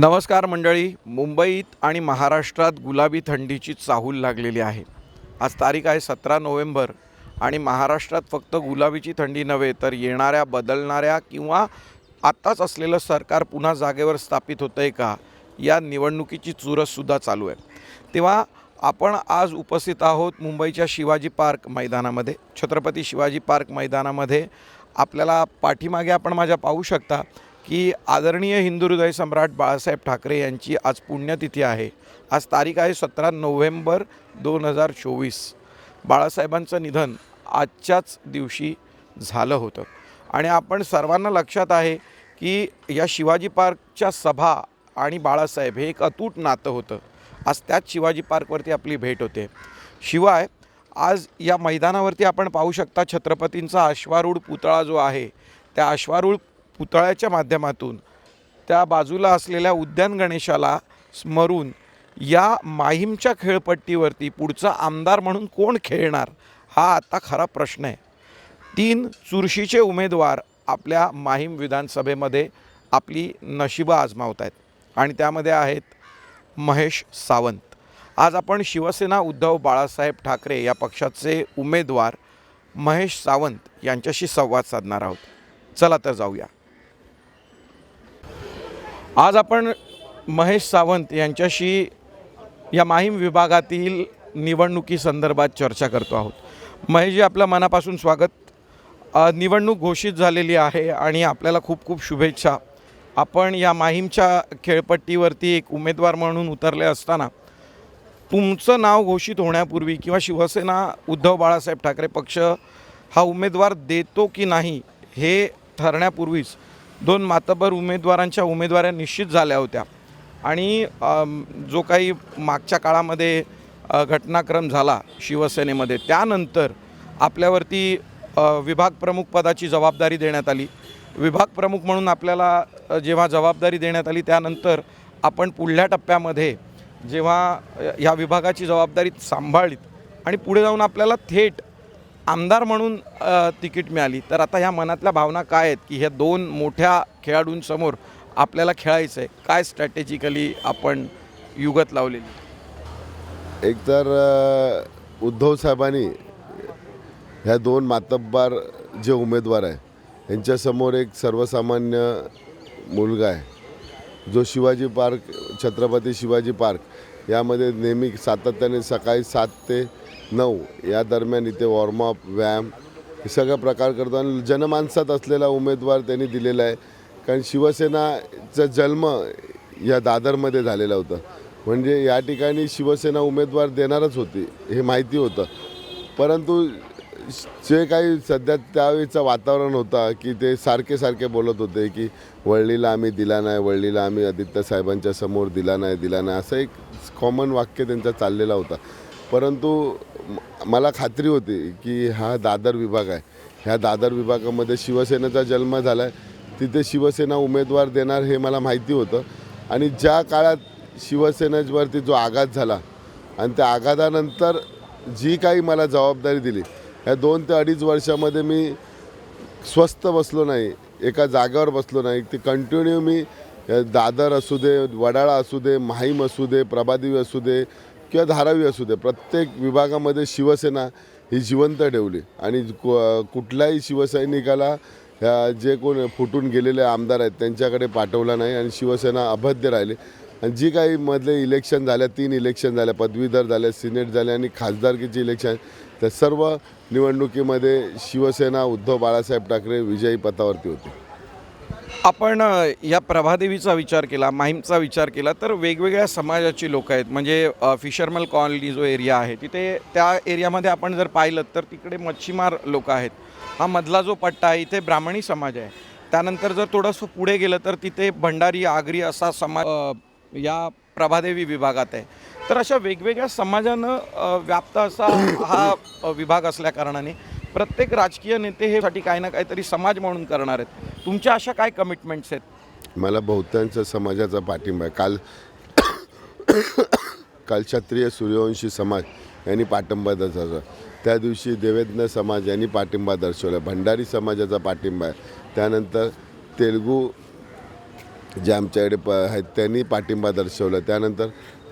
नमस्कार मंडळी. मुंबईत आणि महाराष्ट्रात गुलाबी थंडीची चाहूल लागलेली आहे. आज तारीख आहे सतरा नोव्हेंबर आणि महाराष्ट्रात फक्त गुलाबीची थंडी नव्हे तर येणाऱ्या बदलणाऱ्या किंवा आत्ताच असलेलं सरकार पुन्हा जागेवर स्थापित होतं आहे का या निवडणुकीची चुरससुद्धा चालू आहे. तेव्हा आपण आज उपस्थित आहोत मुंबईच्या शिवाजी पार्क मैदानामध्ये. छत्रपती शिवाजी पार्क मैदानामध्ये आपल्याला पाठीमागे आपण माझ्या पाहू शकता की आदरणीय हिंदू हृदय सम्राट बाळासाहेब ठाकरे यांची आज पुण्यतिथी आहे. आज तारीख आहे सतरा नोव्हेंबर दोन हजार चोवीस. बाळासाहेबांचं निधन आजच्याच दिवशी झालं होतं. आणि आपण सर्वांना लक्षात आहे की या शिवाजी पार्कच्या सभा आणि बाळासाहेब हे एक अतूट नातं होतं. आज त्याच शिवाजी पार्कवरती आपली भेट होते. शिवाय आज या मैदानावरती आपण पाहू शकता छत्रपतींचा अश्वारूढ पुतळा जो आहे त्या अश्वारूढ पुतळ्याच्या माध्यमातून त्या बाजूला असलेल्या उद्यान गणेशाला स्मरून या माहीमच्या खेळपट्टीवरती पुढचा आमदार म्हणून कोण खेळणार हा आता खरा प्रश्न आहे. तीन चुरशीचे उमेदवार आपल्या माहीम विधानसभेमध्ये आपली नशिबं आजमावत आहेत आणि त्यामध्ये आहेत महेश सावंत. आज आपण शिवसेना उद्धव बाळासाहेब ठाकरे या पक्षाचे उमेदवार महेश सावंत यांच्याशी संवाद साधणार आहोत. चला तर जाऊया. आज आपण महेश सावंत यांच्याशी या माहीम विभागातील निवडणुकीसंदर्भात चर्चा करतो आहोत. महेशजी आपलं मनापासून स्वागत. निवडणूक घोषित झालेली आहे आणि आपल्याला खूप खूप शुभेच्छा. आपण या माहीमच्या खेळपट्टीवरती एक उमेदवार म्हणून उतरले असताना तुमचं नाव घोषित होण्यापूर्वी किंवा शिवसेना उद्धव बाळासाहेब ठाकरे पक्ष हा उमेदवार देतो की नाही हे ठरण्यापूर्वीच दोन मातबर उमेदवारांच्या उमेदवाऱ्या निश्चित झाल्या होत्या. आणि जो काही मागच्या काळामध्ये घटनाक्रम झाला शिवसेनेमध्ये त्यानंतर आपल्यावरती विभाग प्रमुख पदाची जबाबदारी देण्यात आली. विभाग प्रमुख म्हणून आपल्याला जेव्हा जबाबदारी देण्यात आली त्यानंतर आपण पुढल्या टप्प्यामध्ये जेव्हा ह्या विभागाची जबाबदारी सांभाळलीत आणि पुढे जाऊन आपल्याला थेट आमदार म्हणून तिकीट मिळाली. तर आता ह्या मनातल्या भावना काय आहेत की ह्या दोन मोठ्या खेळाडूंसमोर आपल्याला खेळायचं आहे काय स्ट्रॅटेजिकली आपण युगत लावलेली? एकतर उद्धव साहेबांनी ह्या दोन मातब्बार जे उमेदवार आहे यांच्यासमोर एक सर्वसामान्य मुलगा आहे. जो शिवाजी पार्क छत्रपती शिवाजी पार्क यामध्ये नेहमी सातत्याने सकाळी सात ते नऊ या दरम्यान इथे वॉर्मअप व्यायाम हे सगळं प्रकार करतो आणि जनमानसात असलेला उमेदवार त्यांनी दिलेला आहे. कारण शिवसेनाचा जन्म या दादरमध्ये झालेला होता. म्हणजे या ठिकाणी शिवसेना उमेदवार देणारच होती हे माहिती होतं. परंतु जे काही सध्या त्यावेळीचं वातावरण होता की ते सारखे सारखे बोलत होते की वळलीला आम्ही दिला नाही वळलीला आम्ही आदित्य साहेबांच्या समोर दिला नाही दिला नाही असं एक कॉमन वाक्य त्यांचा चाललेला होता. परंतु मला खात्री होती की हा दादर विभाग आहे. ह्या दादर विभागामध्ये शिवसेनेचा जन्म झाला आहे तिथे शिवसेना उमेदवार देणार हे मला माहिती होतं. आणि ज्या काळात शिवसेनेवरती जो आघात झाला आणि त्या आघातानंतर जी काही मला जबाबदारी दिली ह्या दोन ते अडीच वर्षामध्ये मी स्वस्त बसलो नाही एका जागेवर बसलो नाही. ती कंटिन्यू मी दादर असू दे वडाळा असू दे माहीम असू दे प्रभादेवी असू दे किंवा धारावी असू दे प्रत्येक विभागामध्ये शिवसेना ही जिवंत ठेवली. आणि कु- कुठल्याही शिवसैनिकाला ह्या जे कोण फुटून गेलेले आमदार आहेत त्यांच्याकडे पाठवला नाही आणि शिवसेना अभद्य राहिली. आणि जी काही मधले इलेक्शन झाल्या तीन इलेक्शन झाल्या पदवीधर झाल्या सिनेट झाल्या आणि खासदारकीचे इलेक्शन त्या सर्व निवडणुकीमध्ये शिवसेना उद्धव बाळासाहेब ठाकरे विजयी पथावरती होते. आपण या प्रभादेवीचा विचार केला माहीमचा विचार केला तर वेगवेगळ्या समाजाची लोक आहेत. म्हणजे फिशरमल कॉलनी जो एरिया आहे तिथे त्या एरियामध्ये आपण जर पाहिलं तर तिकडे मच्छीमार लोक आहेत. हा मधला जो पट्टा आहे इथे ब्राह्मणी समाज आहे. त्यानंतर जर थोडंसं पुढे गेलं तर तिथे भंडारी आगरी असा समाज या प्रभादेवी विभागात आहे. तर अशा वेगवेगळ्या समाजानं व्याप्त असा हा विभाग असल्या कारणाने प्रत्येक राजकीय नेते हे साठी काही ना काहीतरी समाज म्हणून करणार आहेत. तुमच्या अशा काय कमिटमेंट्स आहेत? मला बहुतांश समाजाचा पाठिंबा आहे. काल काल क्षत्रिय सूर्यवंशी समाज यांनी पाठिंबा दर्शवला. त्या दिवशी देवेंद्र समाज यांनी पाठिंबा दर्शवला. भंडारी समाजाचा पाठिंबा आहे. त्यानंतर तेलगू जे आमच्याकडे प आहेत त्यांनी पाठिंबा दर्शवला. त्यानंतर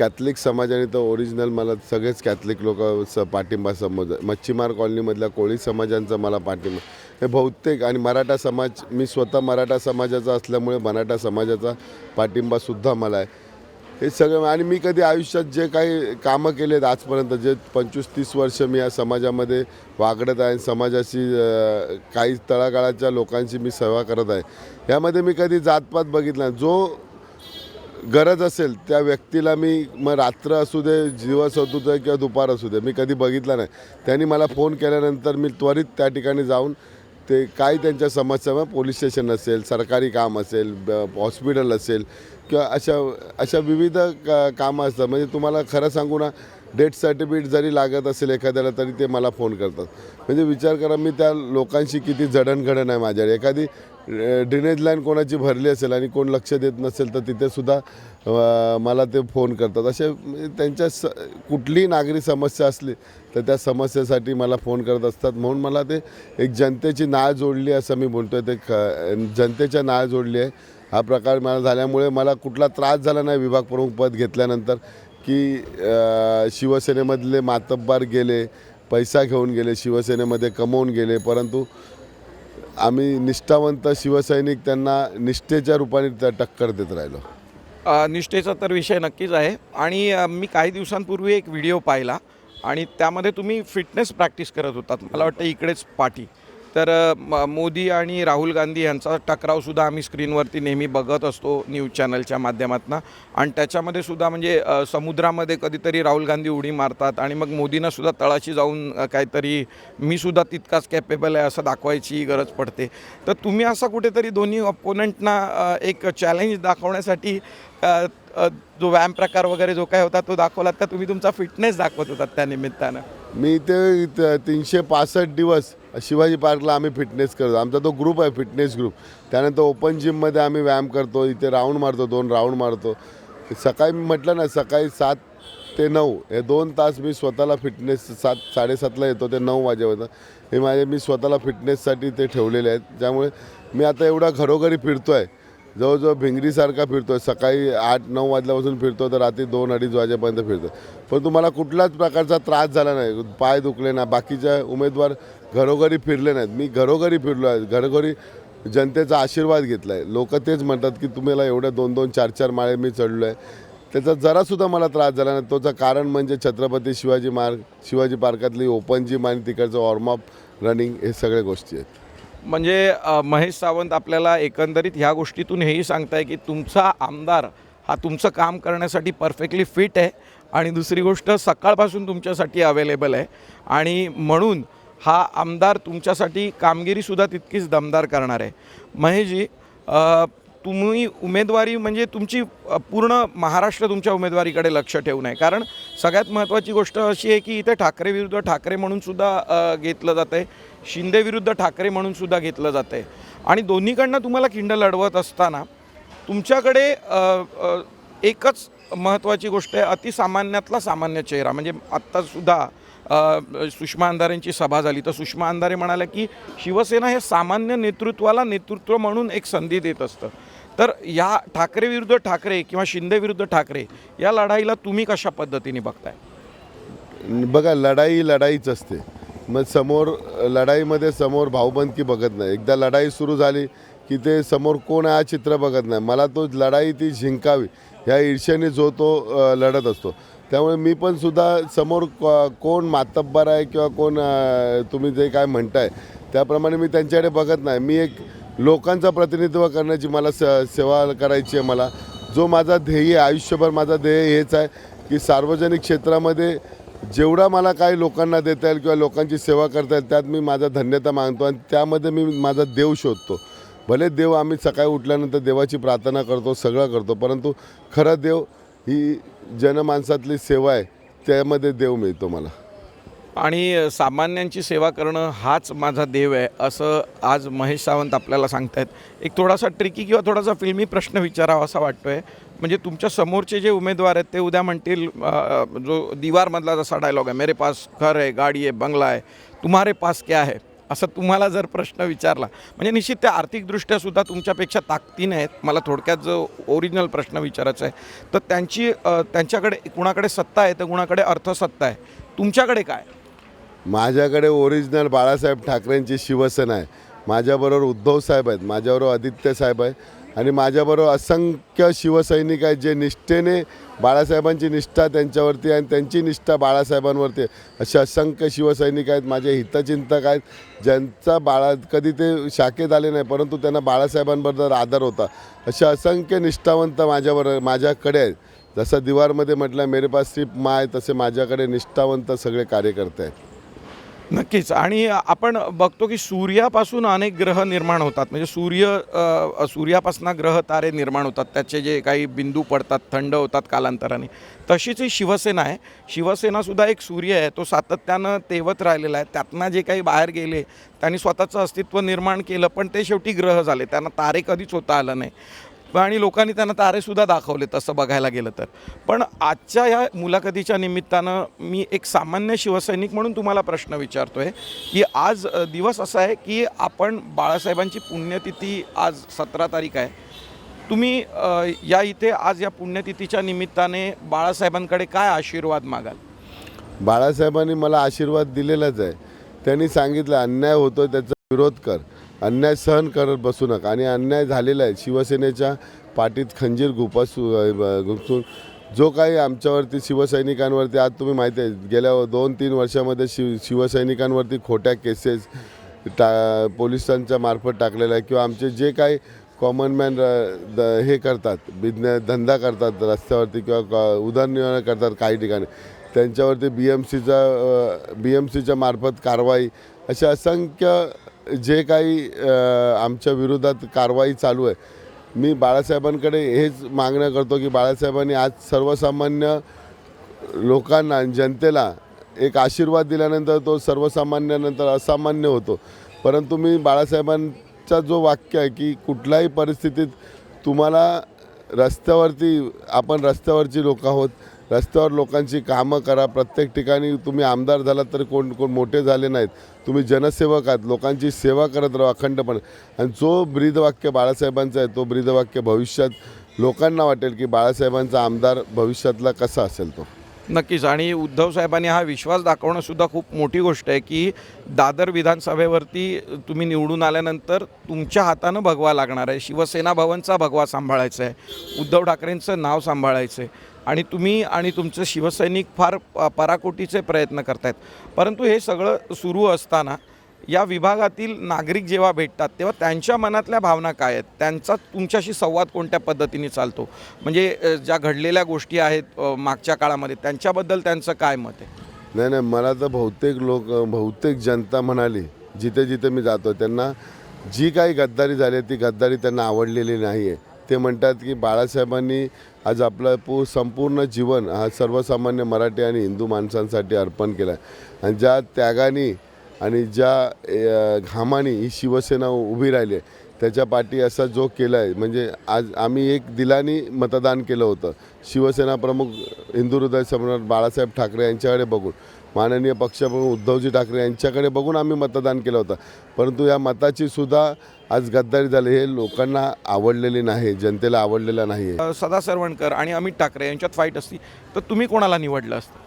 कॅथलिक समाजाने तर ओरिजिनल मला सगळेच कॅथलिक लोक स पाठिंबा समज मच्छीमार कॉलनीमधल्या कोळी समाजांचा मला पाठिंबा. हे बहुतेक आणि मराठा समाज मी स्वतः मराठा समाजाचा असल्यामुळे मराठा समाजाचा पाठिंबासुद्धा मला आहे. हे सगळं आणि मी कधी आयुष्यात जे काही कामं केले आहेत आजपर्यंत जे पंचवीस तीस वर्ष मी या समाजामध्ये वागडत आहे समाजाशी काही तळागाळाच्या लोकांशी मी सेवा करत आहे यामध्ये मी कधी जातपात बघितला जो गरज असेल त्या व्यक्तीला मी मग रात्र असू दे दिवस असू दे किंवा दुपार असू दे मी कधी बघितला नाही. त्यांनी मला फोन केल्यानंतर मी त्वरित त्या ठिकाणी जाऊन ते काय त्यांच्या समस्या मग पोलीस स्टेशन असेल सरकारी काम असेल ब- हॉस्पिटल असेल किंवा अशा अशा विविध का कामं असतात. म्हणजे तुम्हाला खरं सांगू ना डेथ सर्टिफिकेट जरी लागत असेल एखाद्याला तरी ते मला फोन करतात. म्हणजे विचार करा मी त्या लोकांशी किती जडणघडण आहे माझ्याकडे एखादी ड्रेनेज लाईन कोणाची भरली असेल आणि कोण लक्ष देत नसेल तर तिथेसुद्धा मला ते फोन करतात. असे म्हणजे त्यांच्या स कुठलीही नागरी समस्या असली तर त्या समस्येसाठी मला फोन करत असतात. म्हणून मला ते एक जनतेची नाळ जोडली असं मी बोलतो आहे ते ख जनतेच्या नाळ जोडली आहे. हा प्रकार मला झाल्यामुळे मला कुठला त्रास झाला नाही. विभाग प्रमुख पद घेतल्यानंतर की शिवसेनेमधले मातब्बार गेले पैसा घेऊन गेले शिवसेनेमध्ये कमवून गेले परंतु आम्ही निष्ठावंत शिवसैनिक त्यांना निष्ठेच्या रूपाने त्या टक्कर देत राहिलो. निष्ठेचा तर विषय नक्कीच आहे. आणि मी काही दिवसांपूर्वी एक व्हिडिओ पाहिला आणि त्यामध्ये तुम्ही फिटनेस प्रॅक्टिस करत होतात. मला वाटतं इकडेच पाठी तर म- मोदी आणि राहुल गांधी यांचा टकरावसुद्धा आम्ही स्क्रीनवरती नेहमी बघत असतो न्यूज चॅनलच्या माध्यमातून. आणि त्याच्यामध्ये सुद्धा म्हणजे समुद्रामध्ये कधीतरी राहुल गांधी उडी मारतात आणि मग मोदींना सुद्धा तळाशी जाऊन काहीतरी मी सुद्धा तितकाच कॅपेबल आहे असं दाखवायची गरज पडते. तर तुम्ही असा कुठेतरी दोन्ही अपोनंटना एक चॅलेंज दाखवण्यासाठी जो व्यायाम प्रकार वगैरे जो काय होता तो दाखवलात का? तुम्ही तुमचा फिटनेस दाखवत होतात त्या निमित्तानं. मी ते तीनशे पासष्ट दिवस शिवाजी पार्कला आम्ही फिटनेस करतो. आमचा तो ग्रुप आहे फिटनेस ग्रुप त्यानंतर ओपन जिममध्ये आम्ही व्यायाम करतो इथे राऊंड मारतो दोन राऊंड मारतो. सकाळी मी म्हटलं ना सकाळी सात ते नऊ हे दोन तास मी स्वतःला फिटनेस सात साडेसातला येतो ते नऊ वाजेपर्यंत. हे माझे मी स्वतःला फिटनेससाठी ते ठेवलेले आहेत. त्यामुळे मी आता एवढा घरोघरी फिरतो आहे जवळजवळ भिंगरीसारखा फिरतो आहे सकाळी आठ नऊ वाजल्यापासून फिरतो तर रात्री दोन अडीच वाजेपर्यंत फिरतो पण तुम्हाला कुठलाच प्रकारचा त्रास झाला नाही. पाय दुखले ना. बाकीच्या उमेदवार घरोघरी फिरले नाहीत. मी घरोघरी फिरलो आहे. घरोघरी जनतेचा आशीर्वाद घेतला आहे लोक तेच म्हणतात की तुम्हाला एवढ्या दोन दोन चार चार माळे मी चढलो आहे त्याचा जरासुद्धा मला त्रास झाला नाही. त्याचं कारण म्हणजे छत्रपती शिवाजी मार्ग शिवाजी पार्कातली ओपन जिम आणि तिकडचं वॉर्मअप रनिंग हे सगळ्या गोष्टी आहेत. म्हणजे महेश सावंत आपल्याला एकंदरीत ह्या गोष्टीतून हेही सांगताय की तुमचा आमदार हा तुमचं काम करण्यासाठी परफेक्टली फिट आहे. आणि दुसरी गोष्ट सकाळपासून तुमच्यासाठी अवेलेबल आहे. आणि म्हणून हा आमदार तुमच्यासाठी कामगिरीसुद्धा तितकीच दमदार करणार आहे. महेशजी तुम्ही उमेदवारी म्हणजे तुमची पूर्ण महाराष्ट्र तुमच्या उमेदवारीकडे लक्ष ठेवून आहे. कारण सगळ्यात महत्त्वाची गोष्ट अशी आहे की इथे ठाकरे विरुद्ध ठाकरे म्हणूनसुद्धा घेतलं जातं आहे. शिंदे विरुद्ध ठाकरे म्हणूनसुद्धा घेतलं जातं आहे. आणि दोन्हीकडनं तुम्हाला खिंड लढवत असताना तुमच्याकडे एकच महत्त्वाची गोष्ट आहे अतिसामान्यातला सामान्य चेहरा. म्हणजे आत्तासुद्धा सुषमा अंधारेंची सभा झाली. तर सुषमा अंधारे म्हणाल्या की शिवसेना हे सामान्य नेतृत्वाला नेतृत्व म्हणून एक संधी देत असतं. तर या ठाकरे विरुद्ध ठाकरे किंवा शिंदे विरुद्ध ठाकरे या लढाईला तुम्ही कशा पद्धतीने बघताय? बघा लढाई लढाईच असते. मग समोर लढाईमध्ये समोर भाऊबंदकी बघत नाही. एकदा लढाई सुरू झाली की ते समोर कोण हा चित्र बघत नाही. मला तो लढाई ती जिंकावी ह्या ईर्ष्याने जो तो लढत असतो. त्यामुळे मी पण सुद्धा समोर कोण मातब्बर आहे किंवा कोण तुम्ही जे काय म्हणताय त्याप्रमाणे मी त्यांच्याकडे बघत नाही. मी एक लोकांचं प्रतिनिधित्व करण्याची मला स सेवा करायची आहे मला. जो माझा ध्येय आयुष्यभर माझा ध्येय हेच आहे की सार्वजनिक क्षेत्रामध्ये जेवढा मला काही लोकांना देता येईल किंवा लोकांची सेवा करता येईल त्यात मी माझा धन्यता मागतो आणि त्यामध्ये मी माझा देव शोधतो. भले देव आम्ही सकाळी उठल्यानंतर देवाची प्रार्थना करतो सगळं करतो परंतु खरं देव ही जनमानसातली सेवा आहे त्यामध्ये देव मिळतो मला. आणि सामान्यांची सेवा करणं हाच माझा देव आहे असं आज महेश सावंत आपल्याला सांगतायत. एक थोडासा ट्रिकी किंवा थोडासा फिल्मी प्रश्न विचारावा असा वाटतोय. म्हणजे तुमच्या समोरचे जे उमेदवार आहेत ते उद्या म्हणतील जो दिवारमधला जसा डायलॉग आहे मेरे पास घर आहे गाडी आहे बंगला आहे तुम्हारे पास क्या है? असं तुम्हाला जर प्रश्न विचारला म्हणजे निश्चित त्या आर्थिकदृष्ट्यासुद्धा तुमच्यापेक्षा ताकदीने आहेत. मला थोडक्यात जो ओरिजिनल प्रश्न विचारायचा आहे तर त्यांची त्यांच्याकडे कुणाकडे सत्ता आहे तर कुणाकडे अर्थसत्ता आहे? तुमच्याकडे काय? माझ्याकडे ओरिजिनल बाळासाहेब ठाकरेंची शिवसेना आहे. माझ्याबरोबर उद्धव साहेब आहेत माझ्याबरोबर आदित्य साहेब आहे आणि माझ्याबरोबर असंख्य शिवसैनिक आहेत जे निष्ठेने बाळासाहेबांची निष्ठा त्यांच्यावरती आहे आणि त्यांची निष्ठा बाळासाहेबांवरती आहे. असे असंख्य शिवसैनिक आहेत माझे हितचिंतक आहेत ज्यांचा बाळा कधी ते शाखेत आले नाही परंतु त्यांना बाळासाहेबांबद्दल आदर होता. असे असंख्य निष्ठावंत माझ्याबरोबर माझ्याकडे आहेत. जसं दिवारमध्ये म्हटलं मेरे पास सिर्फ माँ आहे तसे माझ्याकडे निष्ठावंत सगळे कार्यकर्ते आहेत. नक्कीच. आणि आपण बघतो की सूर्यापासून अनेक ग्रह निर्माण होतात. म्हणजे सूर्य सूर्यापासून ग्रह तारे निर्माण होतात. त्याचे जे काही बिंदू पडतात थंड होतात कालांतराने. तशीच ही शिवसेना आहे. शिवसेनासुद्धा एक सूर्य आहे. तो सातत्यानं तेवत राहिलेला आहे. त्यातनं जे काही बाहेर गेले त्यांनी स्वतःचं अस्तित्व निर्माण केलं पण ते शेवटी ग्रह झाले. त्यांना तारे कधीच होता आलं नाही. आणि लोकांनी त्यांना तारेसुद्धा दाखवले तसं बघायला गेलं तर. पण आजच्या या मुलाखतीच्या निमित्तानं मी एक सामान्य शिवसैनिक म्हणून तुम्हाला प्रश्न विचारतोय की आज दिवस असा आहे की आपण बाळासाहेबांची पुण्यतिथी आज सतरा तारीख आहे. तुम्ही या इथे आज या पुण्यतिथीच्या निमित्ताने बाळासाहेबांकडे काय आशीर्वाद मागाल? बाळासाहेबांनी मला आशीर्वाद दिलेलाच आहे. त्यांनी सांगितलं अन्याय होतो त्याचा विरोध कर. अन्याय सहन करत बसू नका. आणि अन्याय झालेला आहे. शिवसेनेच्या पाठीत खंजीर गुपासू गुपसून जो काही आमच्यावरती शिवसैनिकांवरती आज तुम्ही माहिती आहे गेल्या दोन तीन वर्षामध्ये शिव शिवसैनिकांवरती खोट्या केसेस टा पोलिसांच्या मार्फत टाकलेल्या आहे. किंवा आमचे जे काही कॉमन मॅन द हे करतात बिझनेस धंदा करतात रस्त्यावरती किंवा क- उदरनिर्वाह करतात काही ठिकाणी त्यांच्यावरती बी एम सीचा बी एम सीच्या मार्फत कारवाई अशा असंख्य जे काही आमच्या विरोधात कारवाई चालू आहे मी बाळासाहेबांकडे हेच मागणं करतो की बाळासाहेबांनी आज सर्वसामान्य लोकांना आणि जनतेला एक आशीर्वाद दिल्यानंतर तो सर्वसामान्यानंतर असामान्य होतो. परंतु मी बाळासाहेबांचा जो वाक्य आहे की कुठल्याही परिस्थितीत तुम्हाला रस्त्यावरती आपण रस्त्यावरची लोक आहोत रस्त्यावर लोकांची कामं करा प्रत्येक ठिकाणी तुम्ही आमदार झालात तर कोण कोण मोठे झाले नाहीत. तुम्ही जनसेवक आहात लोकांची सेवा करत राहा अखंडपणे. आणि जो ब्रीदवाक्य बाळासाहेबांचा आहे तो ब्रीदवाक्य भविष्यात लोकांना वाटेल की बाळासाहेबांचा आमदार भविष्यातला कसा असेल तो. नक्कीच. आणि उद्धव साहेबांनी हा विश्वास दाखवणं सुद्धा खूप मोठी गोष्ट आहे की दादर विधानसभेवरती तुम्ही निवडून आल्यानंतर तुमच्या हातानं भगवा लागणार आहे. शिवसेना भवनचा भगवा सांभाळायचा आहे. उद्धव ठाकरेंचं नाव सांभाळायचं आहे. आणि तुम्ही आणि तुमचं शिवसैनिक फार प- पराकोटीचे प्रयत्न करतायत. परंतु हे सगळं सुरू असताना या विभागातील नागरिक जेव्हा भेटतात तेव्हा त्यांच्या मनातल्या भावना काय आहेत? त्यांचा तुमच्याशी संवाद कोणत्या पद्धतीने चालतो? म्हणजे ज्या घडलेल्या गोष्टी आहेत मागच्या काळामध्ये त्यांच्याबद्दल त्यांचं काय मत आहे? नाही नाही मला तर बहुतेक लोक बहुतेक जनता म्हणाली जिथे जिथे मी जातो त्यांना जी काही गद्दारी झाली आहे, ती गद्दारी त्यांना आवडलेली नाही आहे. ते म्हणतात की बाळासाहेबांनी आज आपलं पू संपूर्ण जीवन हा सर्वसामान्य मराठी आणि हिंदू माणसांसाठी अर्पण केलं आहे आणि ज्या त्यागाने आणि ज्या घामाने ही शिवसेना उभी राहिली आहे त्याच्या पाठी असा जो केला आहे म्हणजे आज आम्ही एक दिलानी मतदान केलं होतं. शिवसेना प्रमुख हिंदू हृदय सम्राट बाळासाहेब ठाकरे यांच्याकडे बघून माननीय पक्षप्रमुख उद्धवजी ठाकरे यांच्याकडे बघून आम्ही मतदान केलं होतं. परंतु या मताची सुद्धा आज गद्दारी झाली हे लोकांना आवडलेली नाही जनतेला आवडलेलं नाही सदा सरवणकर आणि अमित ठाकरे यांच्यात फाईट असती तर तुम्ही कोणाला निवडलं असतं?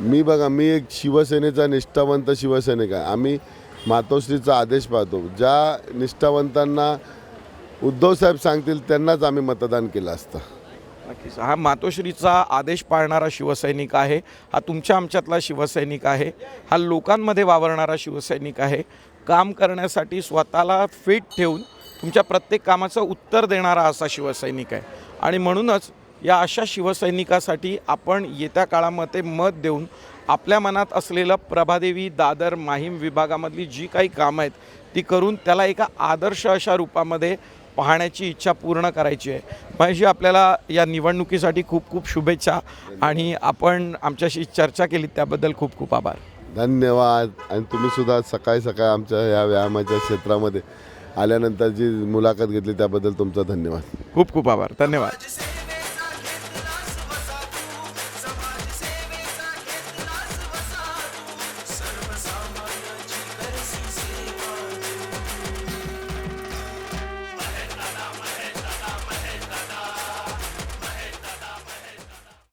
मी बघा मी एक शिवसेनेचा निष्ठावंत शिवसैनिक आहे. आम्ही मातोश्रीचा आदेश पाहतो. ज्या निष्ठावंतांना उद्धवसाहेब सांगतील त्यांनाच आम्ही मतदान केलं असतं. नक्कीच. हा मातोश्रीचा आदेश पाळणारा शिवसैनिक आहे. हा तुमच्या आमच्यातला शिवसैनिक आहे. हा लोकांमध्ये वावरणारा शिवसैनिक आहे. काम करण्यासाठी स्वतःला फिट ठेवून तुमच्या प्रत्येक कामाचं उत्तर देणारा असा शिवसैनिक आहे. आणि म्हणूनच या अशा शिवसैनिकासाठी आपण येत्या काळामध्ये मत देऊन आपल्या मनात असलेलं प्रभादेवी दादर माहीम विभागामधली जी काही कामं आहेत ती करून त्याला एका आदर्श अशा रूपामध्ये पाहण्याची इच्छा पूर्ण करायची आहे. महेशजी आपल्याला या निवडणुकीसाठी खूप खूप शुभेच्छा आणि आपण आमच्याशी चर्चा केली त्याबद्दल खूप खूप आभार. धन्यवाद. आणि तुम्ही सुद्धा सकाळी सकाळी आमच्या या व्यायामाच्या क्षेत्रामध्ये आल्यानंतर जी मुलाखत घेतली त्याबद्दल तुमचा धन्यवाद. खूप खूप आभार. धन्यवाद.